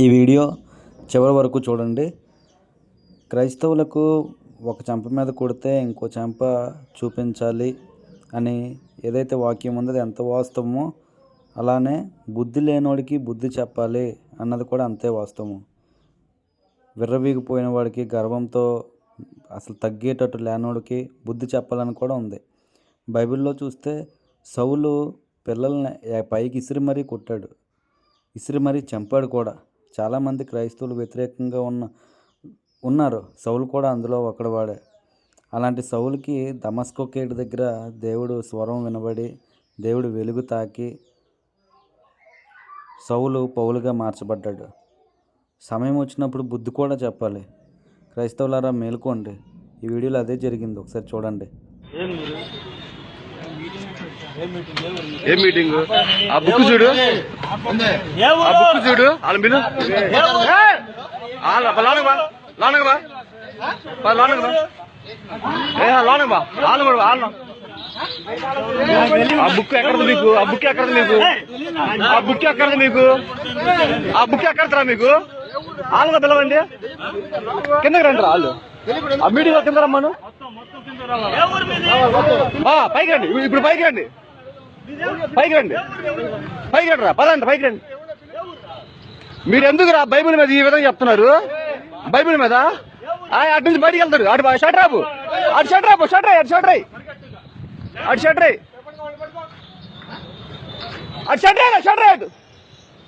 ఈ వీడియో చివరి వరకు చూడండి. క్రైస్తవులకు ఒక చెంప మీద కొడితే ఇంకో చెంప చూపించాలి అని ఏదైతే వాక్యం ఉందో అది ఎంత వాస్తవమో అలానే బుద్ధి లేనోడికి బుద్ధి చెప్పాలి అన్నది కూడా అంతే వాస్తవం విర్రవీగిపోయిన వాడికి గర్వంతో అసలు తగ్గేటట్టు లేనోడికి బుద్ధి చెప్పాలని కూడా ఉంది. బైబిల్లో చూస్తే సౌలు పిల్లల్ని పైకి ఇసిరి మరీ కొట్టాడు. ఇసిరి మరీ చంపాడు కూడా. చాలామంది క్రైస్తవులు వ్యతిరేకంగా ఉన్న ఉన్నారు. సౌలు కూడా అందులో ఒకడు వాడే. అలాంటి సౌలుకి దమస్కో కేటు దగ్గర దేవుడు స్వరం వినబడి దేవుడు వెలుగు తాకి సౌలు పౌలుగా మార్చబడ్డాడు. సమయం వచ్చినప్పుడు బుద్ధి కూడా చెప్పాలి. క్రైస్తవులారా మేలుకోండి. ఈ వీడియోలో అదే జరిగింది. ఒకసారి చూడండి. ఏం మీటింగ్ ఆ బుక్ చూడు. ఆ బుక్ చూడు. వాళ్ళ మీరు లోనకు బా. లోనకు బా. పా, లోనకు బా. ఏ లోనకు బా. వాళ్ళు కూడా వాళ్ళు. ఆ బుక్ ఎక్కడది మీకు? ఆ బుక్ ఎక్కడది మీకు? ఆ బుక్ ఎక్కడది మీకు? ఆ బుక్ ఎక్కడరా మీకు? వాళ్ళగా పిలవండి. కిందకి రండి రా వాళ్ళు. ఆ మీటింగ్ కింద రమ్మను. పైకి రండి. ఇప్పుడు పైకి రండి. పైకి రండి. పైకి రండి రా. పదండి పైకి రండి. మీరు ఎందుకు రా బైబిల్ మీద ఈ విధంగా చెప్తున్నారు? బైబిల్ మీద? ఆ, అటు నుంచి బయటికి వెళ్తాడు. అటు షట్ రాబు అటు షట్ రాబు షట్ రాయి అటు షట్ అటు షట్ అటు షట్ రాయి షట్ అటు.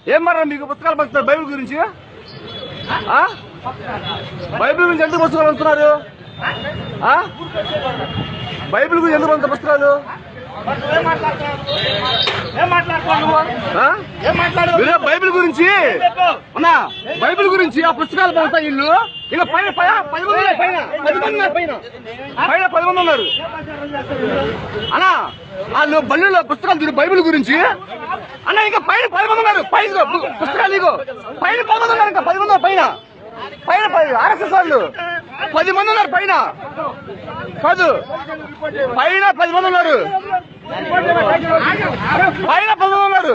ఏం మరి మీకు పుస్తకాలు పంచుతారు బైబిల్ గురించి? బైబిల్ గురించి ఎందుకు పుస్తకాలు పంచుతున్నారు? బైబిల్ గురించి ఎందుకు అంత పుస్తకాలు? ఆ? బైబిల్ గురించి? అన్నా బైబిల్ గురించి ఆ పుస్తకాలు పడతాయి ఇల్లు ఇక పైన పై- పది మంది పైన. పది మంది ఉన్నారు పైన. పైన పది మంది ఉన్నారు అన్నా వాళ్ళు బల్లులో పుస్తకాలు తిరిగి బైబిల్ గురించి. అన్నా ఇంకా పైన పది మంది ఉన్నారు పైన పుస్తకాలు ఇగో పైన పది మంది ఉన్నారు ఇంకా పది మంది పైన. పైన పది ఆర్ఎస్ఎస్ వాళ్ళు. పది మంది ఉన్నారు పైన. కాదు. పైన పది మంది ఉన్నారు. పైన పది మంది ఉన్నారు.